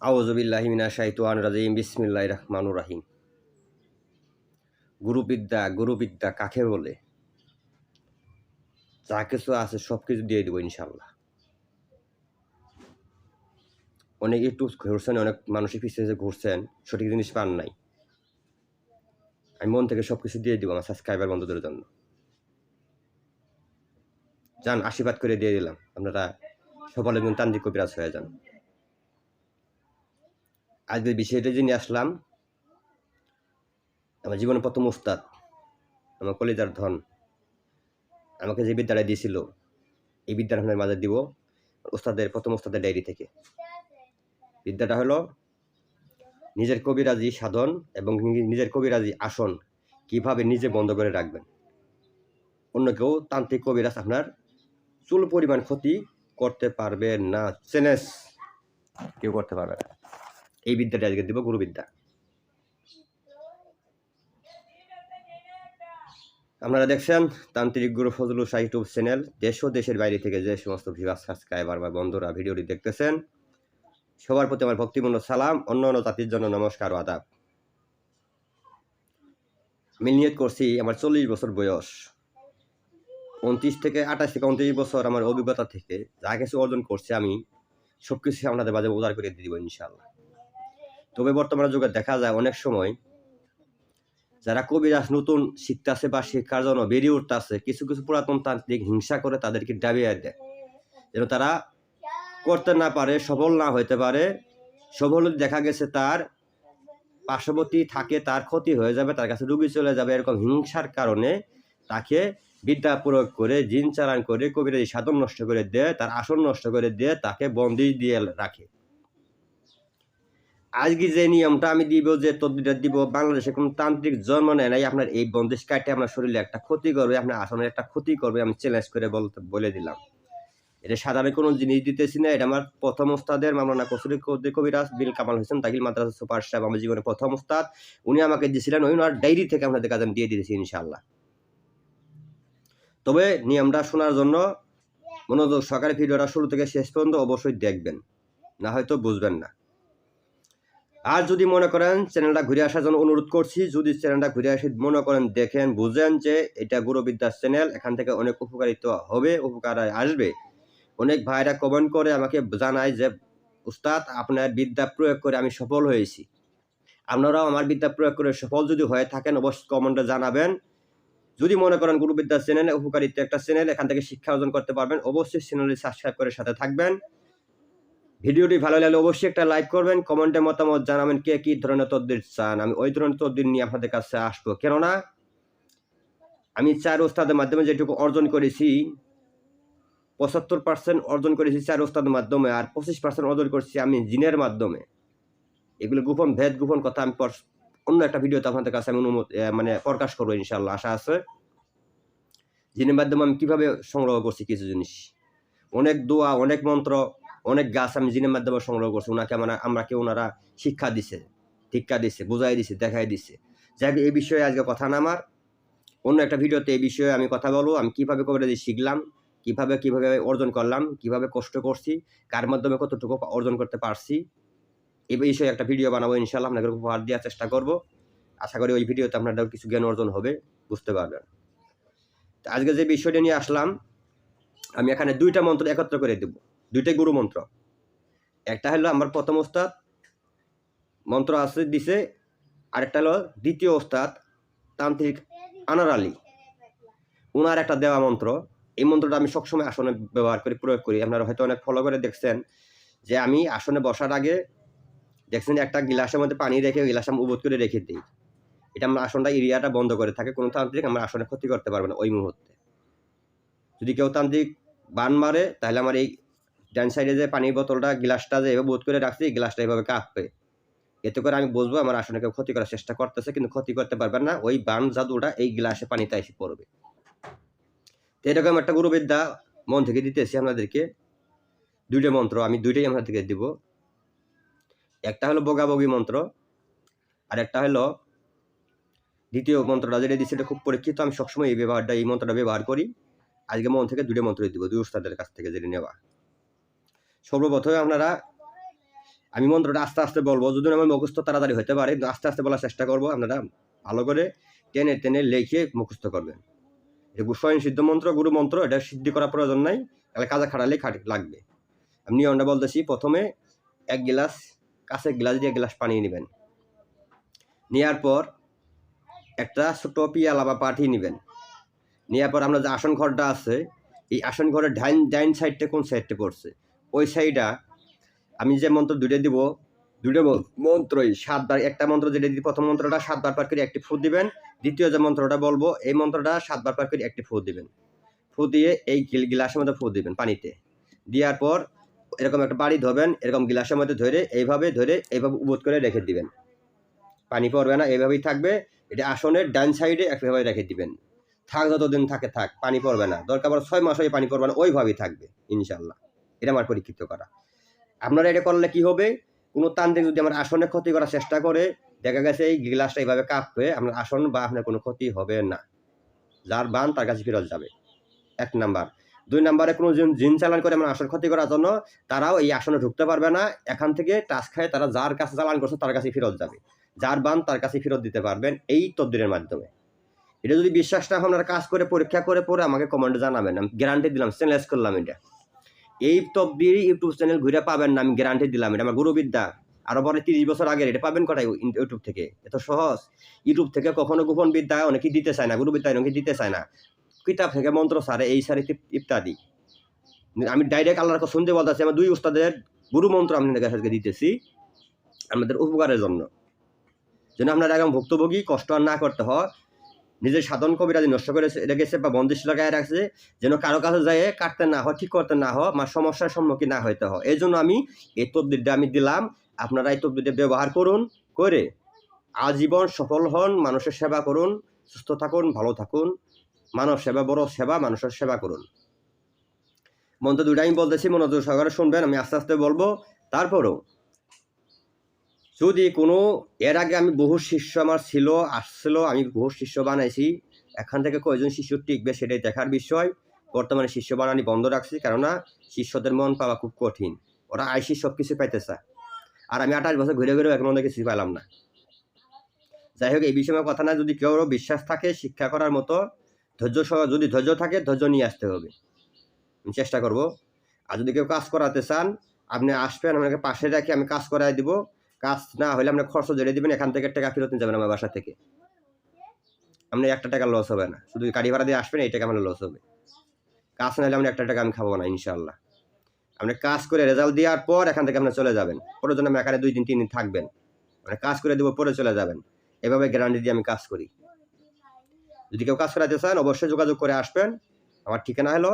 আউজবিল্লাহিমিনা শাহিতান রাজিম বিসমিল্লাহ রহমানুর রাহিম। গুরুবিদ্যা গুরুবিদ্যা কাকে বলে? যা কিছু আছে সব কিছু দিয়ে দেবো ইনশাল্লাহ অনেক একটু ঘুরছেন, অনেক মানুষের পিছিয়ে ঘুরছেন, সঠিক জিনিস পান নাই। আমি মন থেকে সব কিছু দিয়ে দিব আমার সাবস্ক্রাইবার বন্ধুদের জন্য। যান, আশীর্বাদ করে দিয়ে দিলাম। আপনারা সফল একজন তান্ত্রিক কবিরাজ হয়ে যান। আজকের বিষয়টা যে নিয়ে আসলাম, আমার জীবনের প্রথম উস্তাদ আমার কলিজার ধন, আমাকে যে বিদ্যাটা দিয়েছিল, এই বিদ্যাটা আপনার মাঝে দিব উস্তাদের প্রথম উস্তাদের ডায়েরি থেকে। বিদ্যাটা হলো, নিজের কবিরাজি সাধন এবং নিজের কবিরাজি আসন কীভাবে নিজে বন্ধ করে রাখবেন। অন্য কেউ তান্ত্রিক কবিরাজ আপনার চুল পরিমাণ ক্ষতি করতে পারবে না। চেনেস, কেউ করতে পারবে না। এই বিদ্যাটা আজকে দিব গুরুবিদ্যা। আপনারা দেখছেন তান্ত্রিক গুরু ফজলু শাহ ইউটিউব চ্যানেল। দেশ ও দেশের বাইরে থেকে যে সমস্ত ভিভাস সাবস্ক্রাইবার বা বন্ধুরা ভিডিওটি দেখতেছেন, সবার প্রতি আমার ভক্তিপূর্ণ সালাম, অন্য অন্য জাতির জন্য নমস্কার আদাব। আমি নিয়ত করছি আমার চল্লিশ বছর বয়স। উনত্রিশ থেকে আঠাশ থেকে উনত্রিশ বছর আমার অভিজ্ঞতা থেকে যা কিছু অর্জন করছি আমি সব কিছু আপনাদের মাঝে উদার করে দিয়ে দিব ইনশাল্লাহ তবে বর্তমানে যুগে দেখা যায় অনেক সময় যারা কবিরাজ, নতুন শিখতেছে বা শিক্ষার জন্য বেরিয়ে উঠতেছে, কিছু কিছু পুরাতন তান্ত্রিক হিংসা করে তাদেরকে ডাবিয়ে দেয়। যেন তারা করতে না পারে, সফল না হইতে পারে, সফল দেখা গেছে তার পার্শ্ববর্তী থাকে, তার ক্ষতি হয়ে যাবে, তার কাছে রুগী চলে যাবে, এরকম হিংসার কারণে তাকে বিদ্যা প্রয়োগ করে, জিন চালান করে, কবিরাজি সাধন নষ্ট করে দেয়, তার আসন নষ্ট করে দিয়ে, তাকে বন্দি দিয়ে রাখে। আজকে যে নিয়মটা আমি দিব, যে তদ্বিরটা দিব, বাংলাদেশে কোনো তান্ত্রিক জন্ম নেয় নাই, আপনার এই বন্দেশ কাটে আপনার শরীরে একটা ক্ষতি করবে, আপনার আসনের একটা ক্ষতি করবে, আমি চ্যালেঞ্জ করে বলতে বলে দিলাম। এটা সাধারণ কোনো জিনিস দিতেছি না, এটা আমার প্রথম ওস্তাদের মামলানা কসুরি কবিরাজ বিল কামাল হোসেন তাকিল মাদ্রাসা সুপার সাহেব, আমার জীবনের প্রথম ওস্তাদ, উনি আমাকে দিয়েছিলেন, ওই ওনার ডায়েরি থেকে আপনাদের আমি দিয়ে দিয়েছি ইনশাল্লাহ তবে নিয়মটা শোনার জন্য মনোযোগ সরকারি ভিডিওটা শুরু থেকে শেষ পর্যন্ত অবশ্যই দেখবেন, না হয়তো বুঝবেন না। আর যদি মনে করেন চ্যানেলটা ঘুরে আসার জন্য অনুরোধ করছি, যদি চ্যানেলটা ঘুরে আসে মনে করেন দেখেন, বুঝেন যে এটা গুরুবিদ্যার চ্যানেল, এখান থেকে অনেক উপকারিত হবে উপকার আসবে। অনেক ভাইরা কমেন্ট করে আমাকে জানায় যে, উস্তাদ, আপনার বিদ্যা প্রয়োগ করে আমি সফল হয়েছি। আপনারাও আমার বিদ্যা প্রয়োগ করে সফল যদি হয়ে থাকেন, অবশ্যই কমেন্টে জানাবেন। যদি মনে করেন গুরুবিদ্যার চ্যানেল উপকারিত একটা চ্যানেল, এখান থেকে শিক্ষা অর্জন করতে পারবেন, অবশ্যই চ্যানেলটি সাবস্ক্রাইব করে সাথে থাকবেন। ভিডিওটি ভালো লাগলে অবশ্যই একটা লাইক করবেন, কমেন্টে মতামত জানাবেন কে কী ধরনের তদ্বির চান। আমি ওই ধরনের তদ্বির নিয়ে আপনাদের কাছে আসব। কেননা, আমি চার ওস্তাদের মাধ্যমে যেটুকু অর্জন করেছি, পঁচাত্তর পার্সেন্ট অর্জন করেছি চার ওস্তাদের মাধ্যমে আর পঁচিশ পার্সেন্ট অর্জন করছি আমি জিনের মাধ্যমে। এগুলো গোপন, ভেদ গোপন কথা আমি অন্য একটা ভিডিওতে আপনাদের কাছে আমি অনুমতি মানে প্রকাশ করব ইনশাল্লাহ আশা আছে। জিনের মাধ্যমে আমি কীভাবে সংগ্রহ করছি কিছু জিনিস? অনেক দোয়া, অনেক মন্ত্র অনেক গাছ আমি জিনের মাধ্যমে সংগ্রহ করছি ওনাকে আমরা আমরাকে ওনারা শিক্ষা দিছে শিক্ষা দিছে, বোঝাই দিছে, দেখাই দিছে। যাই এই বিষয়ে আজকে কথা না আমার। অন্য একটা ভিডিওতে এই বিষয়ে আমি কথা বলব, আমি কীভাবে কবিরাজি শিখলাম, কীভাবে কীভাবে অর্জন করলাম, কীভাবে কষ্ট করছি, কার মাধ্যমে কতটুকু অর্জন করতে পারছি এই বিষয়ে একটা ভিডিও বানাবো ইনশাল্লাহ আপনাদের উপহার দেওয়ার চেষ্টা করব। আশা করি ওই ভিডিওতে আপনাদের কিছু জ্ঞান অর্জন হবে, বুঝতে পারবেন। আজকে যে বিষয়টা নিয়ে আসলাম, আমি এখানে দুইটা মন্ত্র একত্র করে দেব। দুইটাই গুরু মন্ত্র। একটা হলো আমার প্রথম ওস্তাদ, মন্ত্র আছে, দিছে। আরেকটা হলো দ্বিতীয় ওস্তাদ, তান্ত্রিক আনার আলী। ওনার একটা দেওয়া মন্ত্র। এই মন্ত্রটা আমি সবসময় আসনে ব্যবহার করি প্রয়োগ করি। আপনারা হয়তো অনেক ফলো করে দেখছেন যে আমি আসনে বসার আগে দেখছেন একটা গিলাসের মধ্যে পানি রেখে গিলাস আমি উবোধ করে রেখে দিই। এটা আমরা আসনটা এরিয়াটা বন্ধ করে থাকে। কোনো তান্ত্রিক আমার আসনে ক্ষতি করতে পারবে না ওই মুহূর্তে। যদি কেউ তান্ত্রিক বান মারে, তাহলে আমার এই ডান সাইডে যে পানির বোতলটা গ্লাসটা যে এভাবে বোধ করে রাখছি গ্লাসটা এভাবে কাঁপবে। এতে করে আমি বুঝব আমার আসনে কেউ ক্ষতি করার চেষ্টা করতেছে, কিন্তু ক্ষতি করতে পারবেন না। ওই বান জাদুটা এই গ্লাসে পানিতে এসে পড়বে। তো এরকম একটা গুরুবিদ্যা মন থেকে দিতেছি আপনাদেরকে। দুইটা মন্ত্র, আমি দুইটাই আপনাদেরকে দিব। একটা হলো বগাবগি মন্ত্র, আর একটা হলো দ্বিতীয় মন্ত্রটা যেটা দিচ্ছি এটা খুব পরীক্ষিত, আমি সবসময় এই ব্যবহারটা, এই মন্ত্রটা ব্যবহার করি। আজকে মন থেকে দুটো মন্ত্র দিব, দুই উস্তাদের কাছ থেকে যেটা নেওয়া। সর্বপ্রথমে আপনারা, আমি মন্ত্রটা আস্তে আস্তে বলব যদি আমার মুখস্থ তাড়াতাড়ি হতে পারে আস্তে আস্তে বলার চেষ্টা করব, আপনারা ভালো করে টেনে টেনে লেখে মুখস্থ করবেন। এটা স্বয়ং সিদ্ধ মন্ত্র, গুরু মন্ত্র, এটা সিদ্ধি করার প্রয়োজন নাই, তাহলে কাজে খাটালে খাটি লাগবে। আমি নিয়মটা বলতেছি, প্রথমে এক গ্লাস, কাছে গ্লাস দিয়ে এক গ্লাস পানি নেবেন। নেওয়ার পর একটা ছোট পিয়ালা বা পাঠি নেবেন। নেওয়ার পর আমরা যে আসন ঘরটা আছে, এই আসন ঘরের ডাইন ডাইন সাইডটা কোন সাইডটা পড়ছে? ওই সাইডটা আমি যে মন্ত্র দুটো দিব দুটো মন্ত্রই সাতবার, একটা মন্ত্র যেটা দিই প্রথম মন্ত্রটা, সাতবার পার করে একটি ফু দিবেন। দ্বিতীয় যে মন্ত্রটা বলব, এই মন্ত্রটা সাতবার পার করে একটি ফু দিবেন। ফু দিয়ে এই গিল- গিলাসের মধ্যে ফু দিবেন পানিতে। দেওয়ার পর এরকম একটা বাড়ি ধরবেন এরকম গিলাসের মধ্যে ধরে এইভাবে ধরে এইভাবে উবোধ করে রেখে দিবেন। পানি পড়বে না, এইভাবেই থাকবে। এটা আসনের ডান সাইডে একভাবে রেখে দিবেন। থাক, যতদিন থাকে থাক, পানি পড়বে না। দরকার পড়ে ছয় মাস হয়ে পানি পড়বে না, ওইভাবেই থাকবে, ইনশাল্লাহ। এটা আমার পরীক্ষিত করা। আপনারা এটা করলে কি হবে? কোনো তান্ত্রিক যদি আমার আসনে ক্ষতি করার চেষ্টা করে, দেখা গেছে এই গ্লাসটা এইভাবে কাঁপবে, আপনার আসন বা আপনার কোনো ক্ষতি হবে না। যার বান তার কাছে ফেরত যাবে। এক নাম্বার। দুই নাম্বারে কোনো জিন চালান করে আমার আসন ক্ষতি করার জন্য তারাও এই আসনে ঢুকতে পারবে না। এখান থেকে টাচ খায় তারা যার কাছে চালান করছে তার কাছে ফেরত যাবে। যার বান তার কাছে ফেরত দিতে পারবেন এই তদ্বিরের মাধ্যমে। এটা যদি বিশ্বাস না হয় আপনারা কাজ করে, পরীক্ষা করে, পরে আমাকে কমেন্টে জানাবেন। আমি গ্যারান্টি দিলাম চ্যালেঞ্জ করলাম এটা। এই তদ্বির ইউটিউব চ্যানেল ঘুরে পাবেন না, আমি গ্যারান্টি দিলাম। এটা আমার গুরুবিদ্যা। আরও পরে তিরিশ বছর আগের, এটা পাবেন কটাই ইউটিউব থেকে? এত সহজ। ইউটিউব থেকে কখনো গোপন বিদ্যা অনেকে দিতে চায় না গুরুবিদ্যা অনেকে দিতে চায় না। কিতাব থেকে মন্ত্র, সারে, এই সারে ইত্যাদি। আমি ডাইরেক্ট আল্লাহর শুনতে বলতেছি, আমার দুই উস্তাদের গুরু মন্ত্র আপনাদের কাছে দিতেছি, আমাদের উপকারের জন্য। যেন আপনারা এখন ভুক্তভোগী, কষ্ট আর না করতে হয় নিজের সাধন কবিরাজি নষ্ট করে রেখেছে বা বন্দিশ লাগায় রাখছে, যেন কারও কাছে যায় কাটতে না হয়, ঠিক করতে না হয় আমার সমস্যার সম্মুখীন না হইতে হয়। এই জন্য আমি এই তবদিরটা আমি দিলাম। আপনারা এই তবদিরটা ব্যবহার করুন, করে আজীবন সফল হন, মানুষের সেবা করুন, সুস্থ থাকুন, ভালো থাকুন, মানব সেবা বড় সেবা, মানুষের সেবা করুন। মন্ত্র দুইটা আমি বলতেছি, মনোযোগ সহকারে শুনবেন, আমি আস্তে আস্তে বলব। তারপরও যদি কোনো, এর আগে আমি বহু শিষ্য আমার ছিল, আসছিল, আমি বহু শিষ্য বানাইছি। এখান থেকে কয়জন শিষ্য টিকবে সেটাই দেখার বিষয়। বর্তমানে শিষ্য বানানি বন্ধ রাখছি, কেননা শিষ্যদের মন পাওয়া খুব কঠিন। ওরা আইসি সব কিছু পাইতে চায় আর আমি আঠাশ বছর ঘুরে ঘুরে এখন কিছু পেলাম না। যাই হোক, এই বিষয়ে কথা না যদি কেউ বিশ্বাস থাকে শিক্ষা করার মতো, ধৈর্য সহ, যদি ধৈর্য থাকে, ধৈর্য নিয়ে আসতে হবে। আমি চেষ্টা করব। আর যদি কেউ কাজ করাতে চান, আপনি আসবেন, আপনাকে পাশে রাখি আমি কাজ করাই দিব। কাজ না হলে আপনি খরচ জেনে দিবেন, এখান থেকে টাকা ফেরত নিয়ে যাবেন আমার বাসা থেকে। আপনি একটা টাকা লস হবে না। শুধু গাড়ি ভাড়া দিয়ে আসবেন, এই টাকা আমার লস হবে। কাজ না হলে আপনি একটা টাকা আমি খাব না ইনশাল্লাহ আপনি কাজ করে রেজাল্ট দেওয়ার পর এখান থেকে আপনি চলে যাবেন। পরের জন্য আমি এখানে দুই দিন, তিন দিন থাকবেন। মানে কাজ করে দেবো, পরে চলে যাবেন। এভাবে গ্যারান্টি দিয়ে আমি কাজ করি। যদি কেউ কাজ করাতে চান, অবশ্যই যোগাযোগ করে আসবেন। আমার ঠিকানা হলো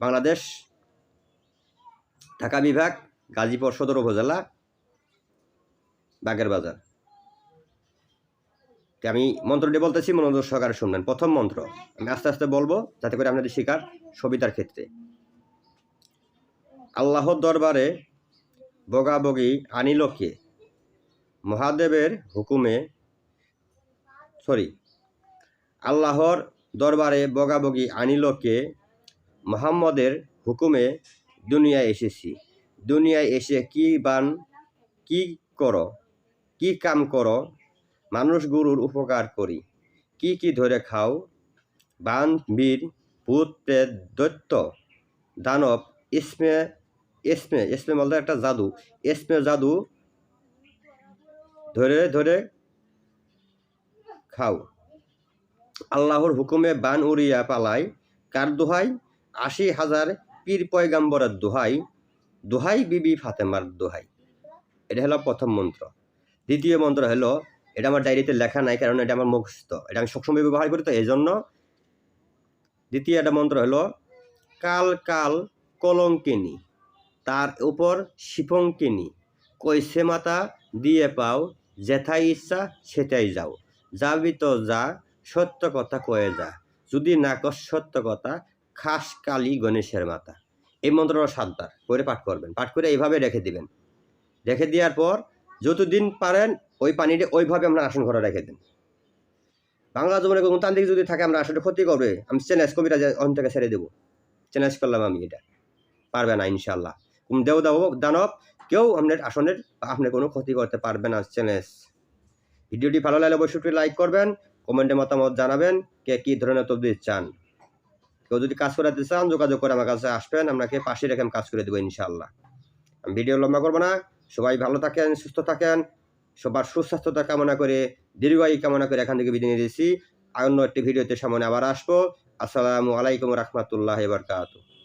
বাংলাদেশ, ঢাকা বিভাগ, গাজীপুর সদর উপজেলা বাগের বাজার। আমি মন্ত্রটি বলতেছি, মনোযোগ সহকারে শুনবেন। প্রথম মন্ত্র, আমি আস্তে আস্তে বলব যাতে করে আপনাদের শিকার সবিতার ক্ষেত্রে। আল্লাহর দরবারে বগাবগি আনিল কে? মহাদেবের হুকুমে, সরি, আল্লাহর দরবারে বগাবগি আনিল কে? মোহাম্মদের হুকুমে, দুনিয়ায় এসেছি। দুনিয়ায় এসে কি বান, কি করো? কি কাম করো? মানুষ গুরুর উপকার করি। কি কি ধরে খাও? বান, বীর, ভূত, প্রেত, দৈত্য, দানব, ইসমে ইসমে ইসমে বলতে একটা জাদু। ইসমে জাদু ধরে ধরে খাও। আল্লাহর হুকুমে বান উড়িয়া পালাই। কার দোহাই? আশি হাজার পীর পয়গাম্বরের দোহাই। দোহাই বিবি ফাতেমার দোহাই। এটা হলো প্রথম মন্ত্র। দ্বিতীয় মন্ত্র হলো, এটা আমার ডায়েরিতে লেখা নাই, কারণ এটা আমার মুখস্থ। এটা আমি সবসময় ব্যবহার করি তো এই জন্য দ্বিতীয় একটা মন্ত্র হলো, কাল কাল কলঙ্কিনী, তার উপর শিপঙ্কিনী কইসে মাতা, দিয়ে পাও, যেথাই ইচ্ছা সেটাই যাও। যাবি তো যা, সত্য কথা কয়ে যা, যদি না কর সত্য কথা, খাস কালী গণেশের মাতা। এই মন্ত্রটা সাতবার করে পাঠ করবেন। পাঠ করে এইভাবে রেখে দিবেন। রেখে দেওয়ার পর যতদিন পারেন, ওই পানিটা ওইভাবে আমরা আসন ঘরে রেখে দিন। বাংলা জীবনে কোনো তান্ত্রিক যদি থাকে, আমরা আসলে ক্ষতি করবে। আমি চ্যালেঞ্জ কবিরা অন থেকে ছেড়ে দেবো। চ্যালেঞ্জ করলাম আমি এটা। পারবে না ইনশাল্লাহ কোন দেও দাও দানব কেউ আপনার আসনের, আপনার কোনো ক্ষতি করতে পারবে না চ্যালেঞ্জ ভিডিওটি ভালো লাগলে অবশ্যই লাইক করবেন, কমেন্টে মতামত জানাবেন, কে কী ধরনের তবদিল চান। কেউ যদি কাজ করাতে চান, যোগাযোগ করে আমার কাছে আসবেন, আপনাকে পাশে রেখে আমি কাজ করে দেবো ইনশাল্লাহ আমি ভিডিও লম্বা করব না। সবাই ভালো থাকেন, সুস্থ থাকেন, সবার সুস্বাস্থ্যতা কামনা করে, দীর্ঘায়ু কামনা করে এখান থেকে বিদায় নিয়ে দিয়েছি অন্য একটি ভিডিওতে সামনে আবার আসব। আসসালামু আলাইকুম রহমতুল্লাহ বারকাতুহ।